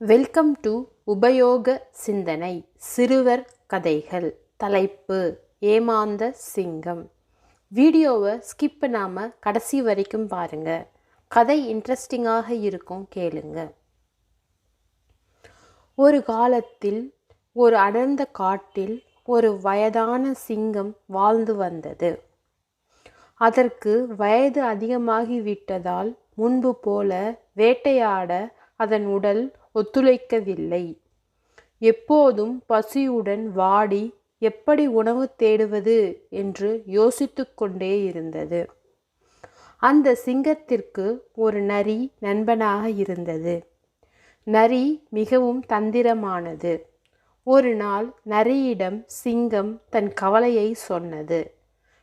Welcome to உபயோக சிந்தனை சிறுவர் கதைகள். தலைப்பு ஏமாந்த சிங்கம். வீடியோவை ஸ்கிப் பண்ணாமல் கடைசி வரைக்கும் பாருங்க. கதை இன்ட்ரெஸ்டிங்காக இருக்கும் கேளுங்க. ஒரு காலத்தில் ஒரு அடர்ந்த காட்டில் ஒரு வயதான சிங்கம் வாழ்ந்து வந்தது. அதற்கு வயது அதிகமாகிவிட்டதால் முன்பு போல வேட்டையாட அதன் உடல் ஒத்துழைக்கவில்லை. எப்போதும் பசியுடன் வாடி எப்படி உணவு தேடுவது? என்று யோசித்து கொண்டே இருந்தது. அந்த சிங்கத்திற்கு ஒரு நரி நண்பனாக இருந்தது. நரி மிகவும் தந்திரமானது. ஒரு நாள் நரியிடம் சிங்கம் தன் கவலையை சொன்னது.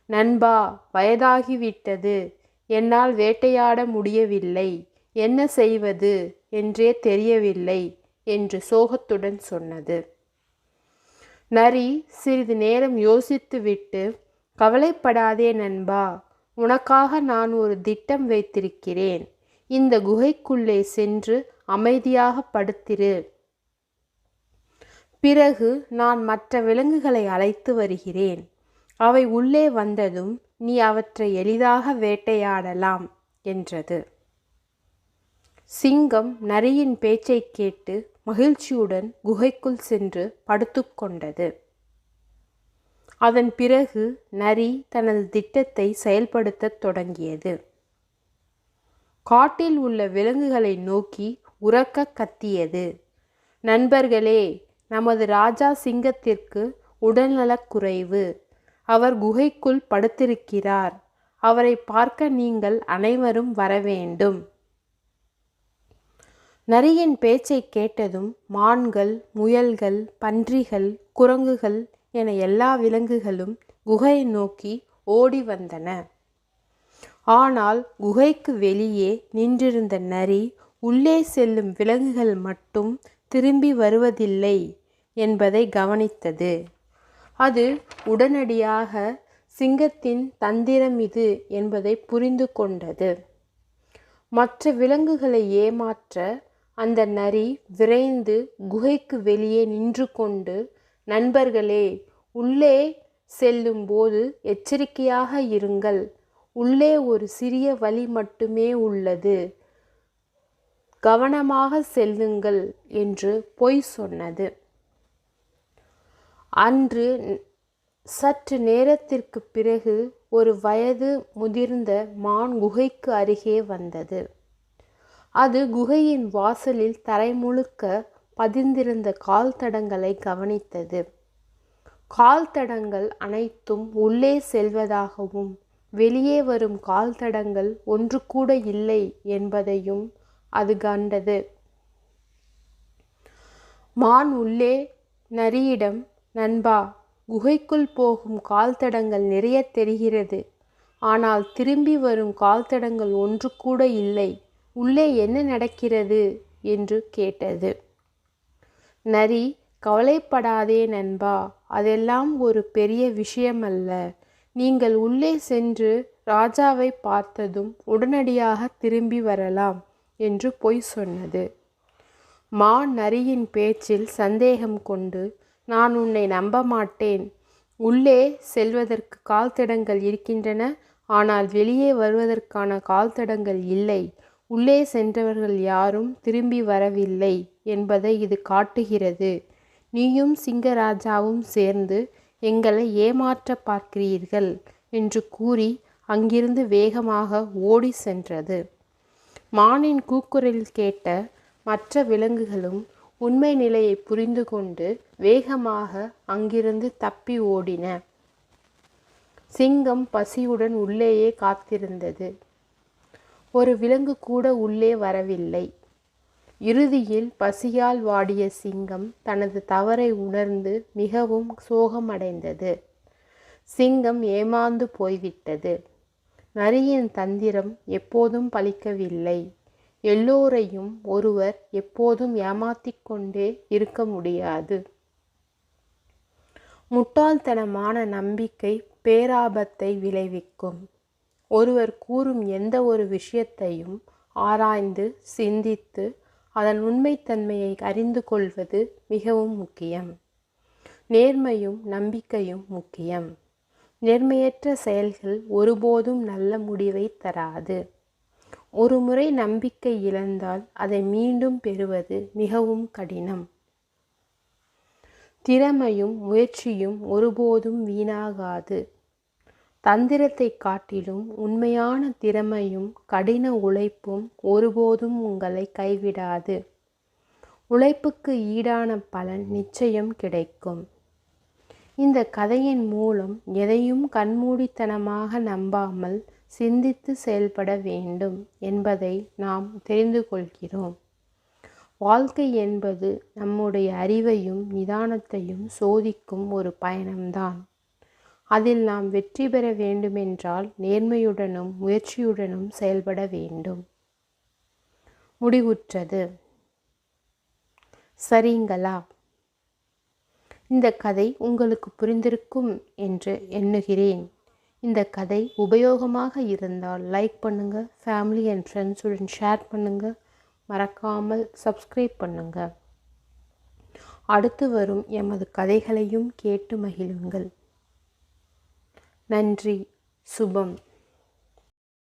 நண்பா வயதாகிவிட்டது. என்னால் வேட்டையாட முடியவில்லை. என்ன செய்வது? என்றே தெரியவில்லை என்று சோகத்துடன் சொன்னது. நரி சிறிது நேரம் யோசித்துவிட்டு கவலைப்படாதே நண்பா உனக்காக நான் ஒரு திட்டம் வைத்திருக்கிறேன். இந்த குகைக்குள்ளே சென்று அமைதியாக படுத்திரு. பிறகு நான் மற்ற விலங்குகளை அழைத்து வருகிறேன். அவை உள்ளே வந்ததும் நீ அவற்றை எளிதாக வேட்டையாடலாம் என்றது. சிங்கம் நரியின் பேச்சை கேட்டு மகிழ்ச்சியுடன் குகைக்குள் சென்று படுத்துக்கொண்டது அதன் பிறகு நரி தனது திட்டத்தை செயல்படுத்தத் தொடங்கியது. காட்டில் உள்ள விலங்குகளை நோக்கி உறக்க கத்தியது. நண்பர்களே நமது ராஜா சிங்கத்திற்கு உடல்நலக்குறைவு அவர் குகைக்குள் படுத்திருக்கிறார். அவரை பார்க்க நீங்கள் அனைவரும் வர வேண்டும் நரியின் பேச்சை கேட்டதும் மான்கள் முயல்கள் பன்றிகள் குரங்குகள் என எல்லா விலங்குகளும் குகையை நோக்கி ஓடி வந்தன. ஆனால் குகைக்கு வெளியே நின்றிருந்த நரி உள்ளே செல்லும் விலங்குகள் மட்டும் திரும்பி வருவதில்லை என்பதை கவனித்தது. அது உடனடியாக சிங்கத்தின் தந்திரம் இது என்பதை புரிந்து கொண்டது. மற்ற விலங்குகளை ஏமாற்ற அந்த நரி விரைந்து குகைக்கு வெளியே நின்று கொண்டு நண்பர்களே உள்ளே செல்லும்போது எச்சரிக்கையாக இருங்கள். உள்ளே ஒரு சிறிய வழி மட்டுமே உள்ளது. கவனமாக செல்லுங்கள் என்று பொய் சொன்னது. அன்று சற்று நேரத்திற்கு பிறகு ஒரு வயது முதிர்ந்த மான் குகைக்கு அருகே வந்தது. அது குகையின் வாசலில் தரை முழுக்க பதிந்திருந்த கால் தடங்களை கவனித்தது. கால் தடங்கள் அனைத்தும் உள்ளே செல்வதாகவும் வெளியே வரும் கால் தடங்கள் ஒன்று கூட இல்லை என்பதையும் அது கண்டது. மான் உள்ளே நரியிடம் நண்பா குகைக்குள் போகும் கால் தடங்கள் நிறைய தெரிகிறது. ஆனால் திரும்பி வரும் கால் தடங்கள் ஒன்று கூட இல்லை. உள்ளே என்ன நடக்கிறது? என்று கேட்டது. நரி கவலைப்படாதே நண்பா அதெல்லாம் ஒரு பெரிய விஷயமல்ல. நீங்கள் உள்ளே சென்று ராஜாவை பார்த்ததும் உடனடியாக திரும்பி வரலாம் என்று பொய் சொன்னது. மா நரியின் பேச்சில் சந்தேகம் கொண்டு நான் உன்னை நம்ப மாட்டேன். உள்ளே செல்வதற்கு கால் தடங்கள் இருக்கின்றன ஆனால் வெளியே வருவதற்கான கால் தடங்கள் இல்லை. உள்ளே சென்றவர்கள் யாரும் திரும்பி வரவில்லை என்பதை இது காட்டுகிறது. நீயும் சிங்கராஜாவும் சேர்ந்து எங்களை ஏமாற்ற பார்க்கிறீர்கள் என்று கூறி அங்கிருந்து வேகமாக ஓடி சென்றது. மானின் கூக்குரல் கேட்ட மற்ற விலங்குகளும் உண்மை நிலையை புரிந்து கொண்டு வேகமாக அங்கிருந்து தப்பி ஓடின. சிங்கம் பசியுடன் உள்ளேயே காத்திருந்தது. ஒரு விலங்கு கூட உள்ளே வரவில்லை. இறுதியில் பசியால் வாடிய சிங்கம் தனது தவறை உணர்ந்து மிகவும் சோகமடைந்தது. சிங்கம் ஏமாந்து போய்விட்டது. நரியின் தந்திரம் எப்போதும் பலிக்கவில்லை. எல்லோரையும் ஒருவர் எப்போதும் ஏமாத்திக்கொண்டே இருக்க முடியாது. முட்டாள்தனமான நம்பிக்கை பேராபத்தை விளைவிக்கும். ஒருவர் கூறும் எந்த ஒரு விஷயத்தையும் ஆராய்ந்து சிந்தித்து அதன் உண்மைத்தன்மையை அறிந்து கொள்வது மிகவும் முக்கியம். நேர்மையும் நம்பிக்கையும் முக்கியம். நேர்மையற்ற செயல்கள் ஒருபோதும் நல்ல முடிவை தராது. ஒரு முறை நம்பிக்கை இழந்தால் அதை மீண்டும் பெறுவது மிகவும் கடினம். திறமையும் முயற்சியும் ஒருபோதும் வீணாகாது. தந்திரத்தை காட்டிலும் உண்மையான திறமையும் கடின உழைப்பும் ஒருபோதும் உங்களை கைவிடாது. உழைப்புக்கு ஈடான பலன் நிச்சயம் கிடைக்கும். இந்த கதையின் மூலம் எதையும் கண்மூடித்தனமாக நம்பாமல் சிந்தித்து செயல்பட வேண்டும் என்பதை நாம் தெரிந்து கொள்கிறோம். வாழ்க்கை என்பது நம்முடைய அறிவையும் நிதானத்தையும் சோதிக்கும் ஒரு பயணம்தான். அதில் நாம் வெற்றி பெற வேண்டுமென்றால் நேர்மையுடனும் முயற்சியுடனும் செயல்பட வேண்டும். முடிவுற்றது. சரிங்களா? இந்த கதை உங்களுக்கு புரிந்திருக்கும் என்று எண்ணுகிறேன். இந்த கதை உபயோகமாக இருந்தால் லைக் பண்ணுங்கள் ஃபேமிலி அண்ட் ஃப்ரெண்ட்ஸுடன் ஷேர் பண்ணுங்கள் மறக்காமல் சப்ஸ்கிரைப் பண்ணுங்கள் அடுத்து வரும் எமது கதைகளையும் கேட்டு மகிழுங்கள். நன்றி. சுபம்.